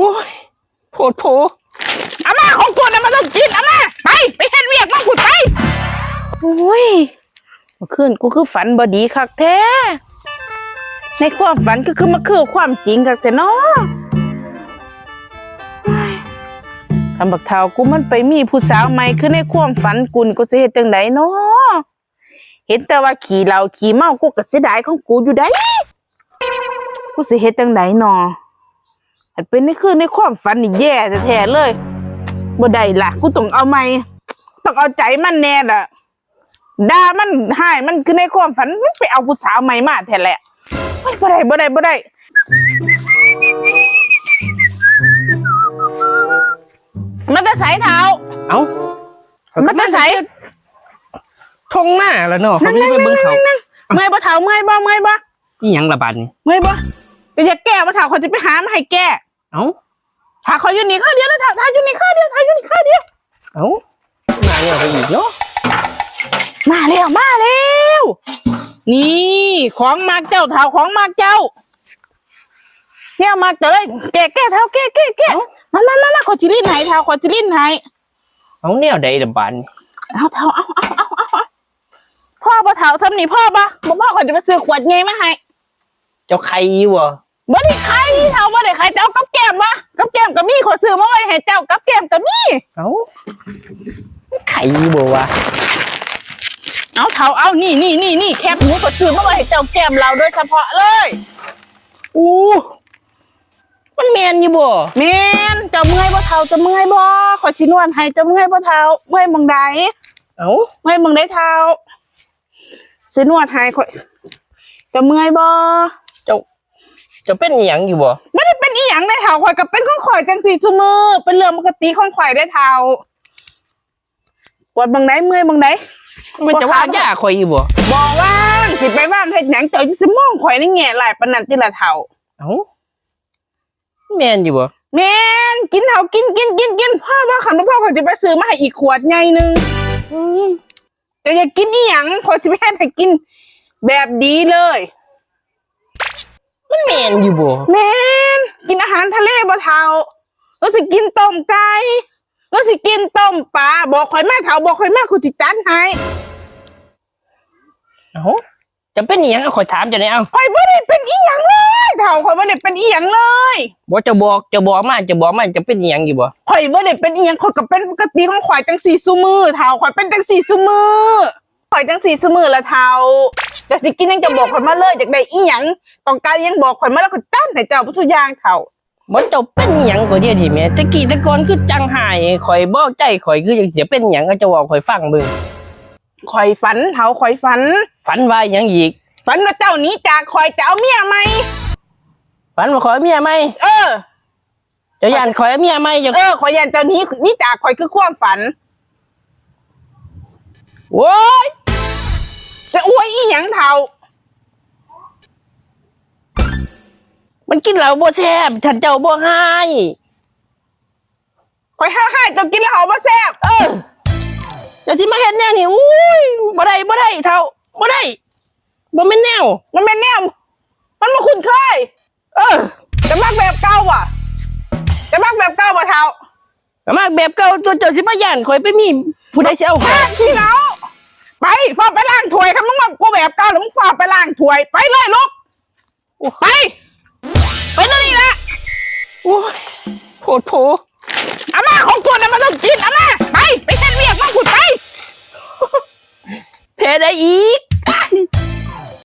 โอ้ยโผดโผอามาของตัวนั้นมันต้องกินอามาไป ไปเฮ็ดเวียกมาขุดไปโอ้ยเมื่อคืนกูคือฝันบอดีคักแท้ ในความฝันก็คือมาคือความจริงคักแต่เนาะคำบักเทากูมันไปมีผู้สาวใหม่คือในความฝันกูนกูสิเฮ็ดจังไดเนาะเห็นแต่ว่าขี่เหล้าขี่เมากูก็เสียดายของกูอยู่ได้กูสิเฮ็ดจังไดเนาะ อันเป็นนี่คือในความฝันนี่แย่แท้ๆเลยบ่ได้ล่ะกูต้องเอาไม่ต้องเอาใจมันแน่ล่ะด่ามันหายมันคือในความฝันมันไปเอาผู้สาวใหม่มาแท้แหละเฮ้ยบ่ได้บ่ได้บ่ได้มันจะใส่เท้าเอ้ามันจะใส่ทงหน้าแล้วเนาะเขาไม่ได้ไปเบิ่งเขาเมื่อยบ่เท้าเมื่อยบ่เมื่อยบ่อีหยังระบาดนี่เมื่อยบ่ก็อย่าแก้บ่เท้าเขาจะไปหามาให้แก้ เอ้าถ้าเขาอยู่นี่ข้าวเดียวแล้วเท้าเท้าอยู่นี่ข้าวเดียวเท้าอยู่นี่ข้าวเดียวเอ้าหน้าเนี่ยไปอีกเนาะมาแล้วมาแล้วนี่ของมากเจ้าเท้าของมากเจ้าเนี่ยมากเจ้าเลยแก่แก่เท้าแก่แก่แก่มามามามาขอจิลินให้เท้าขอจิลินให้เอ้าแนวใดระบาดนี่เอาเท้าเอาเอาเอาเอาเอาพ่อบ่เท้าซ้ำนี่พ่อปะบ่พ่อขอจะไปซื้อขวดไงมาให้เจ้าใครอยู่ บ่บ่ได้ใครเท้าบ่ได้ใครเจ้ากับแก้มวะกับแก้มก็มีขอซื้อมาไว้ให้เจ้ากับแก้มก็มีเอ้าใครอยู่บ่วะเอาเท้าเอานี่นี่นี่นี่แคบหมูขอซื้อมาไว้ให้เจ้าแก้มเราโดยเฉพาะเลยอู้มันแมนอยู่บ่แม่นเจะเมื่อยบ่เท่าเจะเมื่อยบ่ขอชินวนให้เจะเมื่อยบ่เท่าเมื่อยหมองใดเอ้าเมื่อยหมองใดเท่าสินวดให้ข่อยเจะเมื่อยบ่เจ้าเจ้าเป็นอีหยังอยู่บ่ไม่ได้เป็นอีหยังได้เท่าข่อยก็เป็นของข่อยจังสี่ชั่วโมงเป็นเรื่องปกติของข่อยได้เท่าปวดหมองใดเมื่อยหมองใดมันจะว่าย่าคอยอยู่บ่บ่ว่างสิไปว่างเฮ็ดหยังเจ้าสิมองข่อยในแง่หลายปานนั้นติละเท่าเอ้าแมนอยู่บ่แม่นกินเท่ากินกินกินกินพ่อว่าคันบ่พ่อข่อยจะไปซื้อมาให้อีกขวดใหญ่หนึงอืมแต่อยากกินอีหยังขอจะไปให้กิน แบบดีเลย มันแมนอยู่บ่แม่นกินอาหารทะเลบ่เทาแล้วสิกินต้มไก่แล้วสิกินต้มปลาบอกข่อยแม่เทาบอกข่อยแม่คุณจิจันให้เอ้าจะเป็นอีหยังเอาขอยถามเจะได้เอ้าข่อยบ่ได้เป็นอีหยังเลยเทาข่อยบ่ได้เป็นอีหยังเลยบ่จะบอกจะบอกมาจะบอกมาจะเป็นอีหยังอยู่บ่ข่อยบ่ได้เป็นอีหยังข่อยก็เป็นปกติของข่อยจังสี่ซุมือเทาข่อยเป็นจังสี่ซุมือข่อยจังสี่ซุมือละเทา อยากสิกินหยังจะบอกข่อยมาเลยอยากได้อีหยังต้องการหยังบอกข่อยมาแล้วข่อยจันให้เจ้าผู้ทุกอย่างเทาบ่เจ้าเป็นอีหยังก็เดียวดิแม่ตะกี้แตะก่อนคือจังหายข่อยบ่ใจข่อยคือจังเสียเป็นอีหยังก็จะบอกข่อยฟังเบิ่งข่อยฝันเทาข่อยฝัน ฝันว่าอีหยังอีกฝันว่าเจ้าหนี้จากข่อยจะเอาเมียไหมฝันว่าข่อยเอาเมียไหมเออ เจ้าย่านข่อยเอาเมียไหมเจ้าเออข่อยยันเจ้าหนี้นี่จากข่อยคือความฝันโว้ยจะอวยอี หยังเทามันกินเหล้าบ่แซ่บฉันเจ้าบ่ให้ข่อยห้าให้เจ้ากินแล้วเหาบ่แซ่บเออเจ้าสิมาเฮ็ดแนวนี้อุ้ยบ่ได้บ่ได้เท่าบ่ได้บ่แม่นแนว มันเป็นแนวมันมาคุ้นเคยเออจะมักแบบเก่าว่ะจะมักแบบเก่าว่ะเทาก็มากแบบเก่าตัวเจ้าสิมาย่านข่อยไปมีผู้ใดสิเอาข่อยล้างขี้เหงา ไปฟาไปล้างถ้วยครับมึงมากูแบบเก่าแล้วมึงฟาไปล้างถ้วย ไปเลยลูกไป ไปนั่นนี่แหละโอ้ยโผดโผอาม่าของตัวนั้นมันต้องกินอาม่าไป ไปเฮ็ดเวียกมาขุดไปแพ้ได้อีก